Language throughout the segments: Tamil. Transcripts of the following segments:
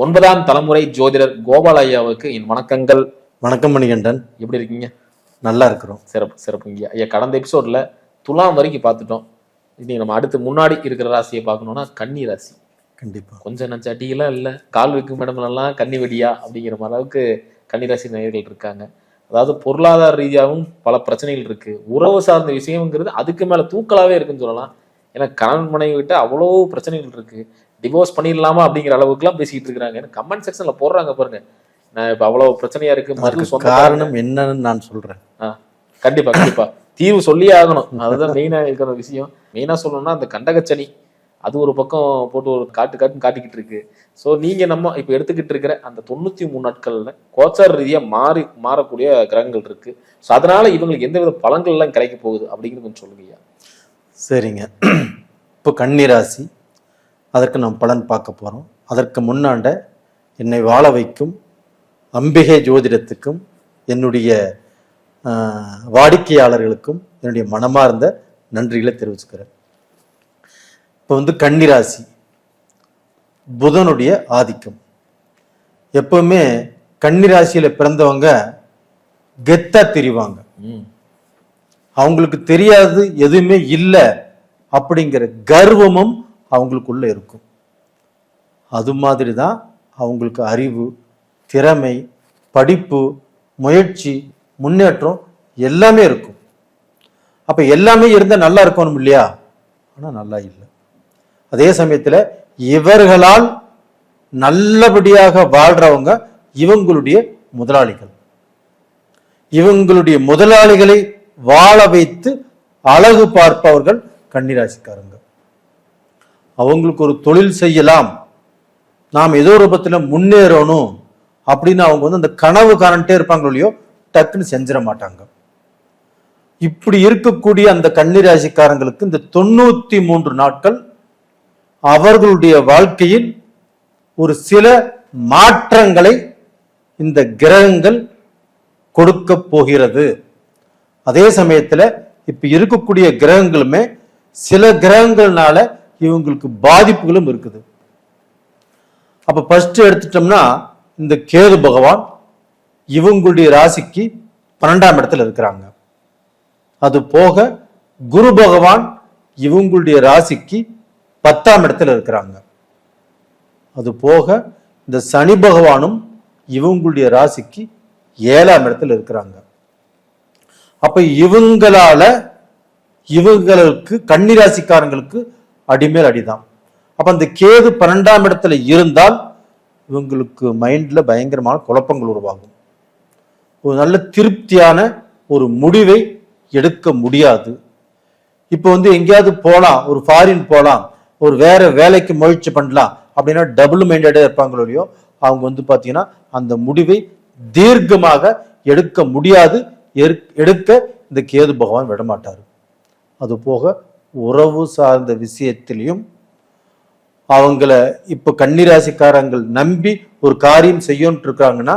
ஒன்பதாம் தலைமுறை ஜோதிடர் கோபால் ஐயாவுக்கு என் வணக்கங்கள். வணக்கம் மணிகண்டன். எப்படி இருக்கீங்க? நல்லா இருக்கிறோம். சிறப்பு சிறப்புங்க ஐயா கடந்த எபிசோட்ல துலாம் வரைக்கும் பார்த்துட்டோம். இன்னைக்கு நம்ம அடுத்து முன்னாடி இருக்கிற ராசியை பார்க்கணும்னா கன்னி ராசி. கண்டிப்பா. கொஞ்சம் நஞ்ச அடியெல்லாம் இல்லை. கால் வைக்கும் இடமெல்லாம் கன்னி வெடியா அப்படிங்கிற அளவுக்கு கன்னி ராசி நேயர்கள் இருக்காங்க. அதாவது பொருளாதார ரீதியாகவும் பல பிரச்சனைகள் இருக்கு. உறவு சார்ந்த விஷயம்ங்கிறது அதுக்கு மேல தூக்கலாவே இருக்குன்னு சொல்லலாம். ஏன்னா கணவன் மனைவி விட்டு அவ்வளோ பிரச்சனைகள் இருக்கு. டிவோர்ஸ் பண்ணிடலாமா அப்படிங்கிற அளவுக்குலாம் பேசிட்டு இருக்காங்க ஏன்னா கமெண்ட் செக்ஷன்ல போடுறாங்க பாருங்க. நான் இப்ப அவ்வளவு பிரச்சனையா இருக்கு. மறு அதுக்கு சொந்த காரணம் என்னன்னு நான் சொல்றேன். ஆ, கண்டிப்பா கண்டிப்பா. தீர்வு சொல்லியே ஆகணும். அதுதான் மெயினா இருக்கிற விஷயம். மெயினா சொல்லணும்னா அந்த கண்டகச்சனி அது ஒரு பக்கம் போட்டு ஒரு காட்டு காட்டு காட்டிக்கிட்டு இருக்கு. ஸோ நீங்க நம்ம இப்ப எடுத்துக்கிட்டு இருக்கிற அந்த தொண்ணூத்தி மூணு நாட்கள்ல கோச்சார ரீதியா மாறி மாறக்கூடிய கிரகங்கள் இருக்கு. ஸோ அதனால இவங்களுக்கு எந்தவித பலன்கள் எல்லாம் கிடைக்க போகுது அப்படிங்கிறது கொஞ்சம் சொல்லுங்க ஐயா. சரிங்க. இப்போ கன்னிராசி அதற்கு நாம் பலன் பார்க்க போகிறோம் அதற்கு முன்னாண்ட என்னை வாழ வைக்கும் அம்பிகை ஜோதிடத்துக்கும் என்னுடைய வாடிக்கையாளர்களுக்கும் என்னுடைய மனமார்ந்த நன்றிகளை தெரிவிச்சுக்கிறேன். இப்போ வந்து கன்னிராசி புதனுடைய ஆதிக்கம். எப்பவுமே கன்னிராசியில் பிறந்தவங்க கெத்தாக தெரிவாங்க. ம். அவங்களுக்கு தெரியாது எதுவுமே இல்லை அப்படிங்கிற கர்வமும் அவங்களுக்குள்ள இருக்கும். அது மாதிரி தான் அவங்களுக்கு அறிவு திறமை படிப்பு முயற்சி முன்னேற்றம் எல்லாமே இருக்கும். அப்போ எல்லாமே இருந்தால் நல்லா இருக்கணும் இல்லையா? ஆனால் நல்லா இல்லை. அதே சமயத்தில் இவர்களால் நல்லபடியாக வாழ்கிறவங்க இவங்களுடைய முதலாளிகள். இவங்களுடைய முதலாளிகளை வாழ வைத்து அழகு பார்ப்பவர்கள் கன்னிராசிக்காரங்க. அவங்களுக்கு ஒரு தொழில் செய்யலாம். நாம் ஏதோ ரூபத்தில் முன்னேறணும் அப்படின்னு அவங்க வந்து அந்த கனவு காரன்ட்டே இருப்பாங்க இல்லையோ டக்குன்னு செஞ்சிட மாட்டாங்க. இப்படி இருக்கக்கூடிய அந்த கன்னிராசிக்காரங்களுக்கு இந்த தொண்ணூத்தி மூன்று நாட்கள் அவர்களுடைய வாழ்க்கையில் ஒரு சில மாற்றங்களை இந்த கிரகங்கள் கொடுக்க போகிறது. அதே சமயத்தில் இப்போ இருக்கக்கூடிய கிரகங்களுமே சில கிரகங்கள்னால இவங்களுக்கு பாதிப்புகளும் இருக்குது. அப்போ ஃபஸ்ட்டு எடுத்துட்டோம்னா இந்த கேது பகவான் இவங்களுடைய ராசிக்கு பன்னெண்டாம் இடத்துல இருக்கிறாங்க. அது போக குரு பகவான் இவங்களுடைய ராசிக்கு பத்தாம் இடத்துல இருக்கிறாங்க. அது போக இந்த சனி பகவானும் இவங்களுடைய ராசிக்கு ஏழாம் இடத்துல இருக்கிறாங்க. அப்ப இவங்களால இவங்களுக்கு கன்னிராசிக்காரங்களுக்கு அடிமேல் அடிதான். அப்ப அந்த கேது பன்னெண்டாம் இடத்துல இருந்தால் இவங்களுக்கு மைண்ட்ல பயங்கரமான குழப்பங்கள் உருவாகும். ஒரு நல்ல திருப்தியான ஒரு முடிவை எடுக்க முடியாது. இப்போ வந்து எங்கேயாவது போகலாம் ஒரு ஃபாரின் போகலாம் ஒரு வேற வேலைக்கு முயற்சி பண்ணலாம் அப்படின்னா டபுள் மைண்டடாக இருப்பாங்களோ இல்லையோ அவங்க வந்து பார்த்தீங்கன்னா அந்த முடிவை தீர்க்கமாக எடுக்க முடியாது. எடுக்க இந்த கேது பகவான் விடமாட்டார். அதுபோக உறவு சார்ந்த விஷயத்திலையும் அவங்கள இப்போ கன்னிராசிக்காரங்கள் நம்பி ஒரு காரியம் செய்யணும்னு இருக்காங்கன்னா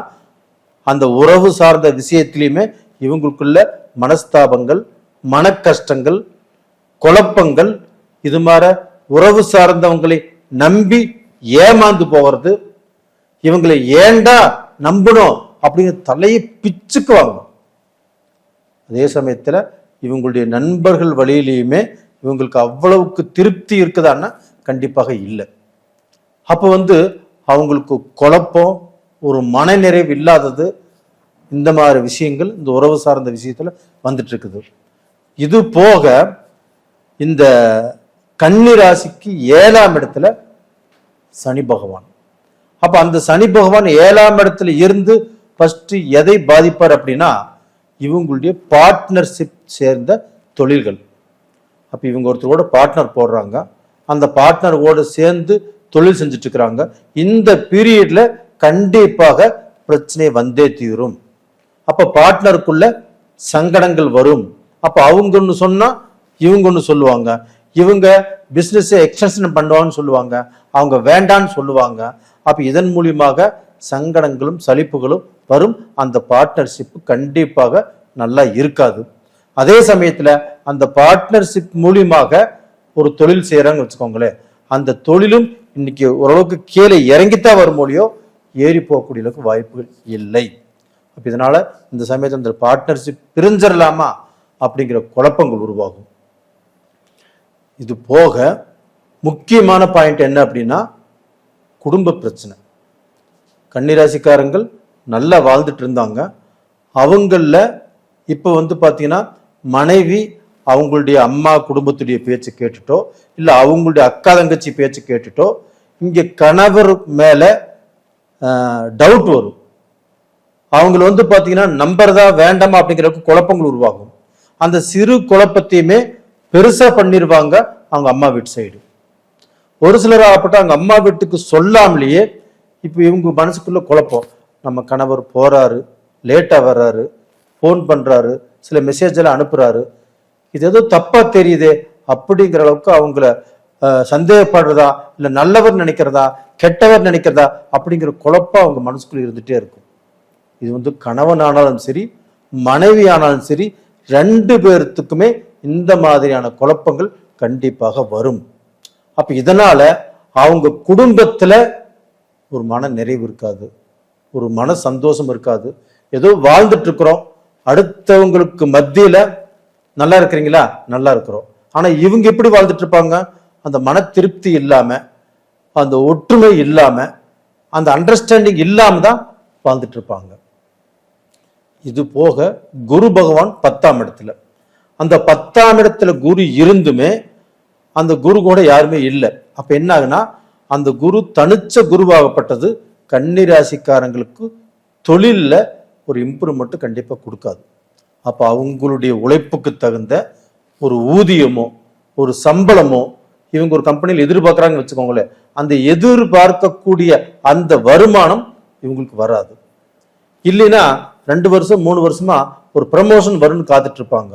அந்த உறவு சார்ந்த விஷயத்திலையுமே இவங்களுக்குள்ள மனஸ்தாபங்கள் மனக்கஷ்டங்கள் குழப்பங்கள் இது மாதிரி உறவு சார்ந்தவங்களை நம்பி ஏமாந்து போகிறது இவங்களை ஏண்டா நம்பணும் அப்படிங்கிற தலையை பிச்சுக்குவாங்க. அதே சமயத்தில் இவங்களுடைய நண்பர்கள் வழியிலையுமே இவங்களுக்கு அவ்வளவுக்கு திருப்தி இருக்குதான்னா கண்டிப்பாக இல்லை. அப்போ வந்து அவங்களுக்கு குழப்பம் ஒரு மனநிறைவு இல்லாதது இந்த மாதிரி விஷயங்கள் இந்த உறவு சார்ந்த விஷயத்தில் வந்துட்டுருக்குது இது போக இந்த கன்னி ராசிக்கு ஏழாம் இடத்துல சனி பகவான். அப்போ அந்த சனி பகவான் ஏழாம் இடத்துல இருந்து ஃபஸ்ட்டு எதை பாதிப்பார் அப்படின்னா இவங்களுடைய பார்ட்னர்ஷிப் சேர்ந்த தொழில்கள். அப்போ இவங்க ஒருத்தரோட பார்ட்னர் போடுறாங்க. அந்த பார்ட்னரோட சேர்ந்து தொழில் செஞ்சுட்டு இருக்கிறாங்க இந்த பீரியடில் கண்டிப்பாக பிரச்சனை வந்தே தீரும். அப்போ பார்ட்னருக்குள்ள சங்கடங்கள் வரும். அப்போ அவங்க ஒன்று சொன்னால் இவங்க ஒன்று சொல்லுவாங்க. இவங்க பிஸ்னஸை எக்ஸ்டென்ஷன் பண்ணுவாங்கன்னு சொல்லுவாங்க. அவங்க வேண்டான்னு சொல்லுவாங்க. அப்போ இதன் மூலியமாக சங்கடங்களும் சலிப்புகளும் வரும். அந்த பார்ட்னர்ஷிப் கண்டிப்பாக நல்லா இருக்காது. அதே சமயத்துல அந்த பார்ட்னர்ஷிப் மூலியமாக ஒரு தொழில் செய்யறாங்கன்னு வச்சுக்கோங்களேன். அந்த தொழிலும் இன்னைக்கு ஓரளவுக்கு கீழே இறங்கித்தான் வரும் மொழியோ ஏறி போகக்கூடிய அளவுக்கு வாய்ப்புகள் இல்லை. அப்போ இதனால இந்த சமயத்தில் இந்த பார்ட்னர்ஷிப் பிரிஞ்சிடலாமா அப்படிங்கிற குழப்பங்கள் உருவாகும். இது போக முக்கியமான பாயிண்ட் என்ன அப்படின்னா குடும்ப பிரச்சனை. கன்னிராசிக்காரங்கள் நல்லா வாழ்ந்துட்டு இருந்தாங்க. அவங்களில் இப்போ வந்து பார்த்தீங்கன்னா மனைவி அவங்களுடைய அம்மா குடும்பத்துடைய பேச்சு கேட்டுட்டோ இல்லை அவங்களுடைய அக்கா தங்கச்சி பேச்சு கேட்டுட்டோ இங்கே கணவர் மேலே டவுட் வரும். அவங்கள வந்து பார்த்தீங்கன்னா நம்புறதா வேண்டாமா அப்படிங்கிறக்கு குழப்பங்கள் உருவாகும். அந்த சிறு குழப்பத்தையுமே பெருசாக பண்ணிடுவாங்க அவங்க அம்மா வீட்டு சைடு. ஒரு சிலர் ஆகப்பட்ட அவங்க அம்மா வீட்டுக்கு சொல்லாமலேயே இப்போ இவங்க மனசுக்குள்ள குழப்பம். நம்ம கணவர் போகிறாரு லேட்டாக வர்றாரு ஃபோன் பண்ணுறாரு சில மெசேஜ் எல்லாம் இது ஏதோ தப்பாக தெரியுதே அப்படிங்கிற அளவுக்கு அவங்கள சந்தேகப்படுறதா இல்லை நல்லவர் நினைக்கிறதா கெட்டவர் நினைக்கிறதா அப்படிங்கிற குழப்பம் அவங்க மனசுக்குள்ளே இருந்துகிட்டே இருக்கும். இது வந்து கணவன் ஆனாலும் சரி மனைவி ஆனாலும் சரி ரெண்டு பேர்த்துக்குமே இந்த மாதிரியான குழப்பங்கள் கண்டிப்பாக வரும். அப்போ இதனால் அவங்க குடும்பத்தில் ஒரு மன நிறைவு இருக்காது. ஒரு மன சந்தோஷம் இருக்காது. ஏதோ வாழ்ந்துட்டு இருக்கிறோம் அடுத்தவங்களுக்கு மத்தியில நல்லா இருக்கிறீங்களா? நல்லா இருக்கிறோம். ஆனா இவங்க எப்படி வாழ்ந்துட்டு இருப்பாங்க அந்த மன திருப்தி இல்லாம அந்த ஒற்றுமை இல்லாம அந்த அண்டர்ஸ்டாண்டிங் இல்லாம தான் வாழ்ந்துட்டு இருப்பாங்க இது போக குரு பகவான் பத்தாம் இடத்துல. அந்த பத்தாம் இடத்துல குரு இருந்துமே அந்த குரு கூட யாருமே இல்லை. அப்ப என்ன ஆகுனா அந்த குரு தனிச்ச குருவாகப்பட்டது கன்னி ராசிக்காரங்களுக்கு தொழிலில் ஒரு இம்ப்ரூவ்மெண்ட் கண்டிப்பாக கொடுக்காது. அப்போ அவங்களுடைய உழைப்புக்கு தகுந்த ஒரு ஊதியமோ ஒரு சம்பளமோ இவங்க ஒரு கம்பெனியில் எதிர்பார்க்குறாங்கன்னு வச்சுக்கோங்களேன் அந்த எதிர்பார்க்கக்கூடிய அந்த வருமானம் இவங்களுக்கு வராது. இல்லைன்னா ரெண்டு வருஷம் மூணு வருஷமா ஒரு ப்ரமோஷன் வரும்னு காத்துட்டு இருப்பாங்க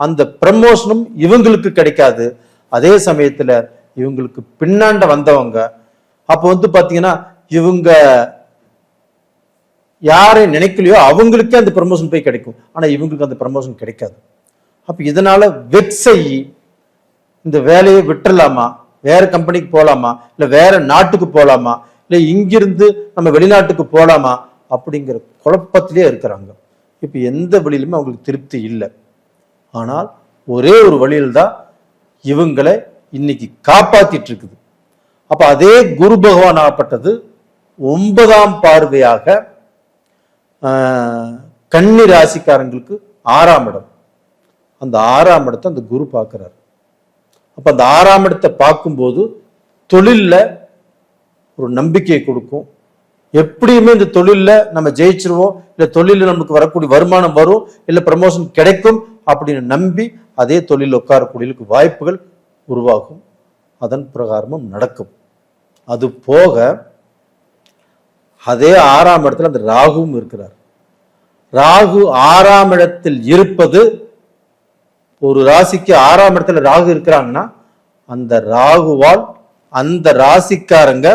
அந்த ப்ரமோஷனும் இவங்களுக்கு கிடைக்காது. அதே சமயத்தில் இவங்களுக்கு பின்னாண்ட வந்தவங்க அப்போ வந்து பார்த்தீங்கன்னா இவங்க யாரை நினைக்கலையோ அவங்களுக்கே அந்த ப்ரமோஷன் போய் கிடைக்கும். ஆனால் இவங்களுக்கு அந்த ப்ரமோஷன் கிடைக்காது. அப்போ இதனால் வெக்ஸ் இந்த வேலையை விட்டுறலாமா? வேற கம்பெனிக்கு போகலாமா இல்லை வேற நாட்டுக்கு போகலாமா இல்லை இங்கிருந்து நம்ம வெளிநாட்டுக்கு போகலாமா அப்படிங்கிற குழப்பத்திலே இருக்கிறாங்க. இப்போ எந்த வழியிலுமே அவங்களுக்கு திருப்தி இல்லை. ஆனால் ஒரே ஒரு வழியில் தான் இவங்களை இன்னைக்கு காப்பாத்திட்டு இருக்குது. அப்போ அதே குரு பகவான் ஆகப்பட்டது ஒன்பதாம் பார்வையாக கன்னி ராசிக்காரங்களுக்கு ஆறாம் இடம். அந்த ஆறாம் இடத்தை அந்த குரு பார்க்கிறார். அப்போ அந்த ஆறாம் இடத்தை பார்க்கும்போது தொழிலில் ஒரு நம்பிக்கையை கொடுக்கும். எப்படியுமே இந்த தொழிலில் நம்ம ஜெயிச்சிருவோம் இல்லை தொழிலில் நமக்கு வரக்கூடிய வருமானம் வரும் இல்லை ப்ரமோஷன் கிடைக்கும் அப்படின்னு நம்பி அதே தொழிலில் உட்காரக்கூடியவர்களுக்கு வாய்ப்புகள் உருவாகும். அதன் பிரகாரமும் நடக்கும். அது போக அதே ஆறாம் இடத்துல அந்த ராகுவும் இருக்கிறார். ராகு ஆறாம் இடத்தில் இருப்பது ஒரு ராசிக்கு ஆறாம் இடத்துல ராகு இருக்கிறாங்கன்னா அந்த ராகுவால் அந்த ராசிக்காரங்க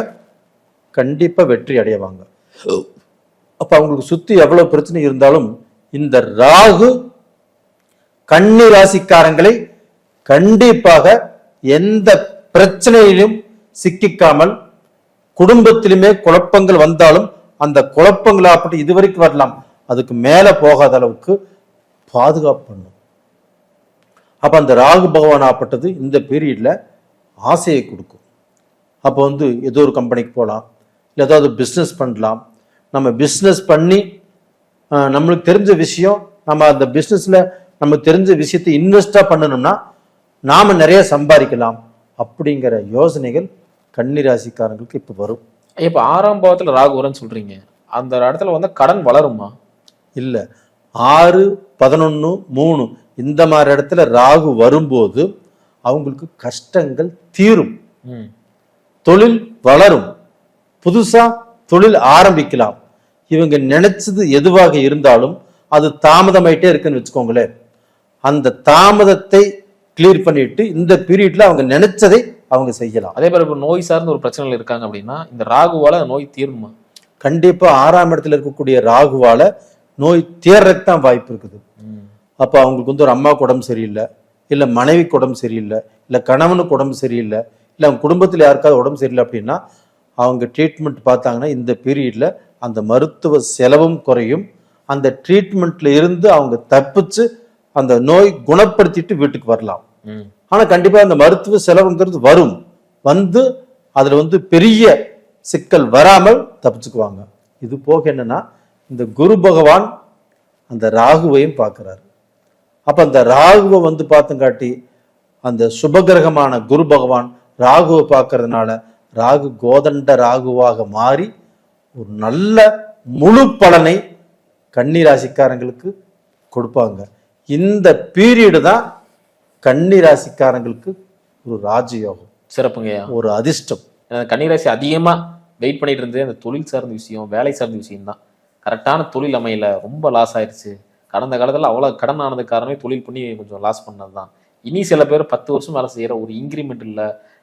கண்டிப்பா வெற்றி அடைவாங்க. அப்ப அவங்களுக்கு சுத்தி எவ்வளவு பிரச்சனை இருந்தாலும் இந்த ராகு கன்னி ராசிக்காரங்களை கண்டிப்பாக எந்த பிரச்சனையிலும் சிக்கிக்காமல் குடும்பத்திலுமே குழப்பங்கள் வந்தாலும் அந்த குழப்பங்களாப்பட்டு இதுவரைக்கும் வரலாம். அதுக்கு மேல போகாத அளவுக்கு பாதுகாப்பு பண்ணும். அப்ப அந்த ராகு பகவான் ஆப்பட்டது இந்த பீரியட்ல ஆசையை கொடுக்கும். அப்போ வந்து ஏதோ ஒரு கம்பெனிக்கு போகலாம் இல்லை ஏதாவது பிஸ்னஸ் பண்ணலாம். நம்ம பிஸ்னஸ் பண்ணி ஆஹ், நம்மளுக்கு தெரிஞ்ச விஷயம் நம்ம அந்த பிஸ்னஸில் நமக்கு தெரிஞ்ச விஷயத்தை இன்வெஸ்டாக பண்ணணும்னா நாம் நிறைய சம்பாதிக்கலாம் அப்படிங்கிற யோசனைகள் கன்னிராசிக்காரங்களுக்கு இப்போ வரும். இப்ப ஆறாம் பாவத்துல ராகு வரேன்னு சொல்றீங்க. அந்த இடத்துல வந்து கடன் வளருமா? இல்லை. ஆறு பதினொன்று மூணு இந்த மாதிரி இடத்துல ராகு வரும்போது அவங்களுக்கு கஷ்டங்கள் தீரும். ம். தொழில் வளரும். புதுசா தொழில் ஆரம்பிக்கலாம். இவங்க நினைச்சது எதுவாக இருந்தாலும் அது தாமதமாயிட்டே இருக்குன்னு வச்சுக்கோங்களேன். அந்த தாமதத்தை கிளியர் பண்ணிட்டு இந்த பீரியட்ல அவங்க நினைச்சதை அவங்க செய்யலாம். அதே மாதிரி இப்ப நோய் சார்ந்த ஒரு பிரச்சனைகள் இருக்காங்க அப்படின்னா இந்த ராகுவால நோய் தீருமா? கண்டிப்பா ஆறாம் இடத்துல இருக்கக்கூடிய ராகுவால நோய் தீர்றதுக்கு தான் வாய்ப்பு இருக்குது. அப்ப அவங்களுக்கு வந்து ஒரு அம்மாவுக்கு உடம்பு சரியில்லை இல்ல மனைவிக்கு உடம்பு சரியில்லை இல்ல கணவனுக்கு உடம்பு சரியில்லை இல்லை அவங்க குடும்பத்தில் யாருக்காவது உடம்பு சரியில்லை அப்படின்னா அவங்க ட்ரீட்மெண்ட் பார்த்தாங்கன்னா இந்த பீரியடில் அந்த மருத்துவ செலவும் குறையும். அந்த ட்ரீட்மெண்ட்ல இருந்து அவங்க தப்பிச்சு அந்த நோய் குணப்படுத்திட்டு வீட்டுக்கு வரலாம். ஆனால் கண்டிப்பாக அந்த மருத்துவ செலவுங்கிறது வரும். வந்து அதில் வந்து பெரிய சிக்கல் வராமல் தப்பிச்சுக்குவாங்க. இது போக என்னன்னா இந்த குரு பகவான் அந்த ராகுவையும் பார்க்குறாரு. அப்போ அந்த ராகுவை வந்து பார்த்துங்காட்டி அந்த சுபகிரகமான குரு பகவான் ராகுவை பார்க்கறதுனால ராகு கோதண்ட ராகுவாக மாறி ஒரு நல்ல முழு பலனை கன்னி ராசிக்காரங்களுக்கு கொடுப்பாங்க. இந்த பீரியடு தான் கன்னி ராசிக்காரங்களுக்கு ஒரு ராஜயோகம் சிறப்புங்கய்யா ஒரு அதிர்ஷ்டம். கன்னிராசி அதிகமா வெயிட் பண்ணிட்டு இருந்தது. அந்த தொழில் சார்ந்த விஷயம் வேலை சார்ந்த விஷயம் தான். கரெக்டான தொழில் அமையல. ரொம்ப லாஸ் ஆயிருச்சு. கடந்த காலத்துல அவ்வளவு கடன் ஆனது காரணமே தொழில் பண்ணி கொஞ்சம் லாஸ் பண்ணதுதான் இனி சில பேர் பத்து வருஷம் வேலை செய்யற ஒரு இன்க்ரிமெண்ட் இல்ல.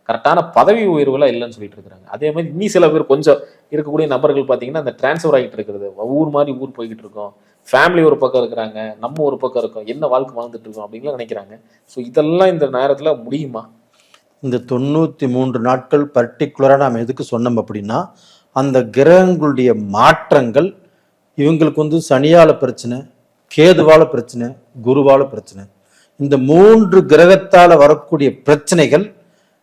கரெக்டான பதவி உயர்வுலாம் இல்லைன்னு சொல்லிட்டு இருக்காங்க அதே மாதிரி இனி சில பேர் கொஞ்சம் இருக்கக்கூடிய நபர்கள் பாத்தீங்கன்னா அந்த டிரான்ஸ்ஃபர் ஆகிட்டு இருக்கிறது. ஊர் மாதிரி ஊர் போய்கிட்டு இருக்கோம். ஃபேமிலி ஒரு பக்கம் இருக்கிறாங்க நம்ம ஒரு பக்கம் இருக்கோம் என்ன வாழ்க்கை வாழ்ந்துட்டு இருக்கோம் அப்படின்லாம் நினைக்கிறாங்க. ஸோ இதெல்லாம் இந்த நேரத்தில் முடியுமா? இந்த தொண்ணூற்றி மூன்று நாட்கள் பர்டிகுலராக நாம் எதுக்கு சொன்னோம் அப்படின்னா அந்த கிரகங்களுடைய மாற்றங்கள் இவங்களுக்கு வந்து சனியால பிரச்சனை கேதுவால பிரச்சனை குருவால பிரச்சனை. இந்த மூன்று கிரகத்தால் வரக்கூடிய பிரச்சனைகள்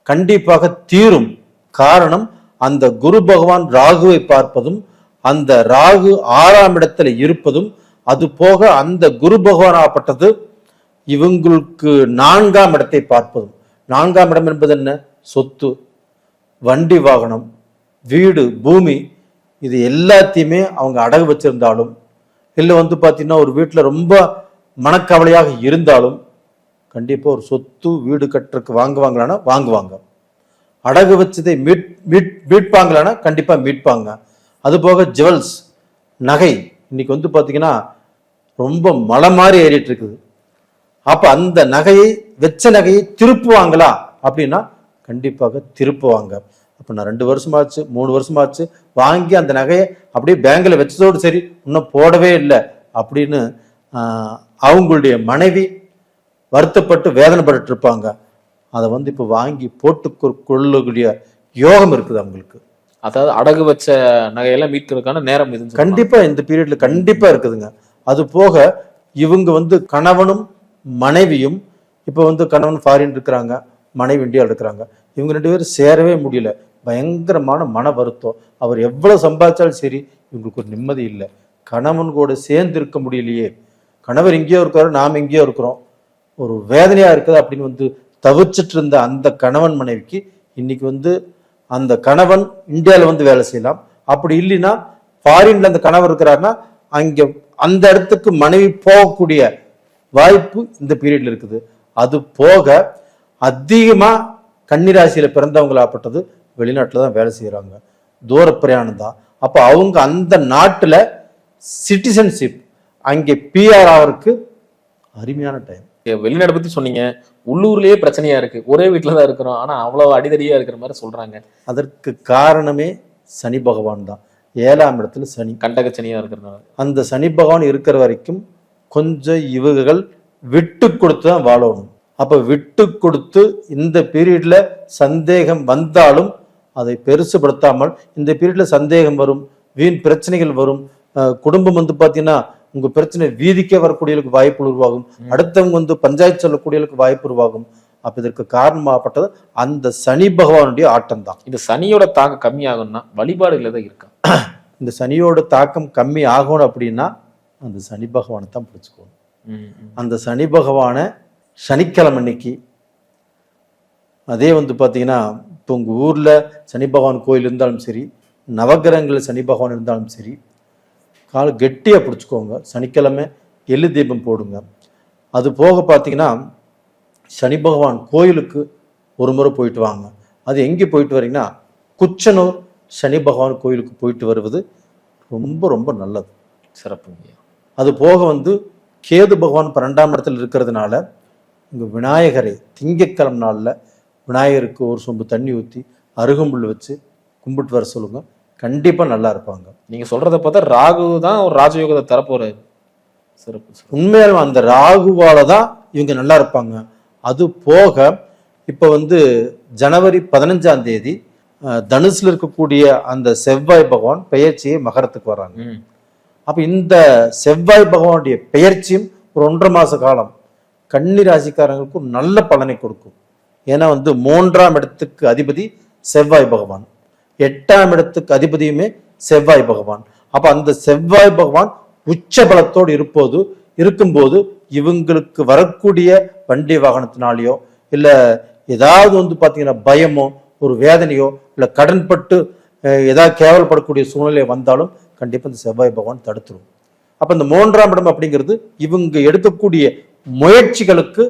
கண்டிப்பாக தீரும். காரணம் அந்த குரு பகவான் ராகுவை பார்ப்பதும் அந்த ராகு ஆறாம் இடத்துல இருப்பதும் அது போக அந்த குரு பகவானாகப்பட்டது இவங்களுக்கு நான்காம் இடத்தை பார்ப்பதும். நான்காம் இடம் என்பது என்ன? சொத்து வண்டி வாகனம் வீடு பூமி. இது எல்லாத்தையுமே அவங்க அடகு வச்சிருந்தாலும் இல்லை வந்து பார்த்தீங்கன்னா ஒரு வீட்டில் ரொம்ப மனக்கவலையாக இருந்தாலும் கண்டிப்பாக ஒரு சொத்து வீடு கட்டுறதுக்கு வாங்குவாங்களான்னா வாங்குவாங்க. அடகு வச்சதை மீட் மீட் மீட்பாங்களான்னா கண்டிப்பாக மீட்பாங்க. அதுபோக ஜுவல்ஸ் நகை இன்னைக்கு வந்து பார்த்தீங்கன்னா ரொம்ப மலை மாதிரி ஏறிட்டு இருக்குது. அப்போ அந்த நகையை வெச்ச நகையை திருப்புவாங்களா? அப்படின்னா கண்டிப்பாக திருப்புவாங்க. அப்போ நான் ரெண்டு வருஷமாச்சு மூணு வருஷமாச்சு வாங்கி அந்த நகையை அப்படியே பேங்கில் வச்சதோடு சரி இன்னும் போடவே இல்லை அப்படின்னு அவங்களுடைய மனைவி வருத்தப்பட்டு வேதனைப்பட்டு இருப்பாங்க. அதை வந்து இப்போ வாங்கி போட்டு கொள்ளக்கூடிய யோகம் இருக்குது அவங்களுக்கு. அதாவது அடகு வச்ச நகையெல்லாம் மீட்கிறதுக்கான நேரம் இது கண்டிப்பா இந்த பீரியட்ல கண்டிப்பா இருக்குதுங்க. அது போக இவங்க வந்து கணவனும் மனைவியும் இப்போ வந்து கணவன் ஃபாரின் இருக்கிறாங்க மனைவி இந்தியாவில் இருக்கிறாங்க. இவங்க ரெண்டு பேரும் சேரவே முடியல. பயங்கரமான மன வருத்தம். அவர் எவ்வளவு சம்பாதிச்சாலும் சரி இவங்களுக்கு ஒரு நிம்மதி இல்லை. கணவன் கூட சேர்ந்து இருக்க முடியலையே. கணவர் இங்கேயோ இருக்காரு நாம் இங்கேயோ இருக்கிறோம். ஒரு வேதனையா இருக்குது அப்படின்னு வந்து தவிச்சிட்டு இருந்த அந்த கணவன் மனைவிக்கு இன்னைக்கு வந்து அந்த கணவன் இந்தியாவில் வந்து வேலை செய்யலாம். அப்படி இல்லைன்னா ஃபாரின்ல அந்த கணவர் இருக்கிறாருன்னா அங்கே அந்த இடத்துக்கு மனைவி போகக்கூடிய வாய்ப்பு இந்த பீரியட்ல இருக்குது. அது போக அதிகமாக கன்னிராசியில் பிறந்தவங்களாப்பட்டது வெளிநாட்டில் தான் வேலை செய்கிறாங்க தூர பிரயாணம் தான். அப்போ அவங்க அந்த நாட்டில் சிட்டிசன்ஷிப் அங்கே பிஆர் ஆவருக்கு அருமையான டைம் வெளிநாடு பற்றி சொன்னீங்க. உள்ளூர்லயே பிரச்சனையா இருக்கு. ஒரே வீட்டுல தான் இருக்கிறோம். ஆனா அவ்வளவு அடிதடியா இருக்கிற மாதிரி சொல்றாங்க. அதற்கு காரணமே சனி பகவான் தான். ஏழாம் இடத்துல சனி. கண்டகச்சனியா இருக்கிறதுனால. அந்த சனி பகவான் இருக்கிற வரைக்கும் கொஞ்சம் இவர்கள் விட்டு கொடுத்து தான் வாழணும். அப்ப விட்டு கொடுத்து இந்த பீரியட்ல சந்தேகம் வந்தாலும் அதை பெருசுபடுத்தாமல் இந்த பீரியட்ல சந்தேகம் வரும் வீண் பிரச்சனைகள் வரும். குடும்பம் வந்து பாத்தீங்கன்னா உங்க பிரச்சனை வீதிக்கே வரக்கூடியவர்களுக்கு வாய்ப்பு உருவாகும். அடுத்தவங்க வந்து பஞ்சாயத்து சொல்லக்கூடியவர்களுக்கு வாய்ப்பு உருவாகும். அப்ப இதற்கு காரணமாகப்பட்டது அந்த சனி பகவானுடைய ஆட்டம் தான் இந்த சனியோட தாக்கம் கம்மியாகும்னா வழிபாடுல தான் இருக்கா இந்த சனியோட தாக்கம் கம்மி ஆகணும் அப்படின்னா அந்த சனி பகவானை தான் பிடிச்சுக்கணும். அந்த சனி பகவானை சனிக்கிழமை அன்னைக்கு அதே வந்து பார்த்தீங்கன்னா இப்போ உங்கள் ஊரில் சனி பகவான் கோயில் இருந்தாலும் சரி நவகிரகங்களில் சனி பகவான் இருந்தாலும் சரி கால் கெட்டியாக பிடிச்சிக்கோங்க. சனிக்கிழமை எள்ளு தீபம் போடுங்க. அது போக பார்த்தீங்கன்னா சனி பகவான் கோயிலுக்கு ஒரு முறை போயிட்டு வாங்க. அது எங்கே போயிட்டு வரீங்கன்னா குச்சனூர் சனி பகவான் கோயிலுக்கு போயிட்டு வருவது ரொம்ப ரொம்ப நல்லது. சிறப்புங்க. அது போக வந்து கேது பகவான் பன்னெண்டாம் இடத்துல இருக்கிறதுனால இங்க விநாயகரை திங்கட்கிழமை நாளில் விநாயகருக்கு ஒரு சொம்பு தண்ணி ஊற்றி அருகம்புல் வச்சு கும்பிட்டு வர சொல்லுங்க. கண்டிப்பா நல்லா இருப்பாங்க. நீங்க சொல்றத பார்த்தா ராகு தான் ஒரு ராஜயோகத்தை தரப்போறாரு சிறப்பு. உண்மையாலும் அந்த ராகுவால தான் இவங்க நல்லா இருப்பாங்க. அது போக இப்போ வந்து ஜனவரி பதினஞ்சாம் தேதி தனுசுல இருக்கக்கூடிய அந்த செவ்வாய் பகவான் பெயர்ச்சியை மகரத்துக்கு வர்றாங்க. அப்ப இந்த செவ்வாய் பகவானுடைய பெயர்ச்சியும் ஒரு ஒன்றரை மாச காலம் கன்னி ராசிக்காரங்களுக்கு நல்ல பலனை கொடுக்கும். ஏன்னா வந்து மூன்றாம் இடத்துக்கு அதிபதி செவ்வாய் பகவான். எட்டாம் இடத்துக்கு அதிபதியுமே செவ்வாய் பகவான். அப்ப அந்த செவ்வாய் பகவான் உச்ச பலத்தோடு இருப்போது இருக்கும்போது இவங்களுக்கு வரக்கூடிய வண்டி வாகனத்தினாலேயோ இல்ல ஏதாவது வந்து பாத்தீங்கன்னா பயமோ ஒரு வேதனையோ இல்ல கடன்பட்டு ஏதாவது கேவலப்படக்கூடிய சூழ்நிலை வந்தாலும் கண்டிப்பா இந்த செவ்வாய் பகவான் தடுத்துரும். அப்ப இந்த மூன்றாம் இடம் அப்படிங்கிறது இவங்க எடுக்கக்கூடிய முயற்சிகளுக்கு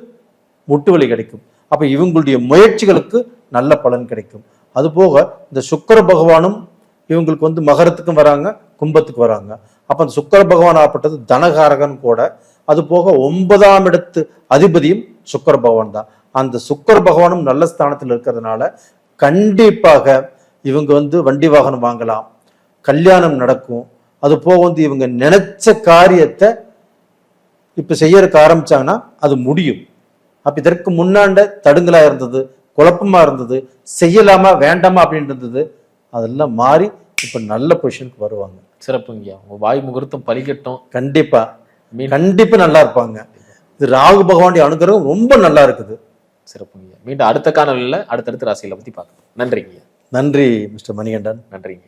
முட்டுவலி கிடைக்கும். அப்ப இவங்களுடைய முயற்சிகளுக்கு நல்ல பலன் கிடைக்கும். அது போக இந்த சுக்கர பகவானும் இவங்களுக்கு வந்து மகரத்துக்கும் வராங்க கும்பத்துக்கு வராங்க. அப்போ அந்த சுக்கர பகவான் ஆப்பட்டது தனகாரகன் கூட. அது போக ஒன்பதாம் இடத்து அதிபதியும் சுக்கர பகவான் தான். அந்த சுக்கர பகவானும் நல்ல ஸ்தானத்தில் இருக்கிறதுனால கண்டிப்பாக இவங்க வந்து வண்டி வாகனம் வாங்கலாம். கல்யாணம் நடக்கும். அது போக வந்து இவங்க நினைச்ச காரியத்தை இப்போ செய்யறதுக்கு ஆரம்பிச்சாங்கன்னா அது முடியும். அப்போ இதற்கு முன்னாண்ட தடுங்கலாக இருந்தது. குழப்பமா இருந்தது செய்யலாமா வேண்டாமா அப்படின்னு இருந்தது. அதெல்லாம் மாறி இப்ப நல்ல பொசிஷனுக்கு வருவாங்க. சிறப்புங்கய்யா உங்க வாய் முகூர்த்தம் பலிக்கட்டும். கண்டிப்பா. மீன் கண்டிப்பா நல்லா இருப்பாங்க. இது ராகு பகவானுடைய அனுகிரகம் ரொம்ப நல்லா இருக்குது. சிறப்புங்கய்யா மீண்டும் அடுத்த காணொலியில் அடுத்தடுத்த ராசிகளை பத்தி பார்க்கலாம். நன்றிங்கய்யா நன்றி மிஸ்டர் மணிகண்டன். நன்றிங்க.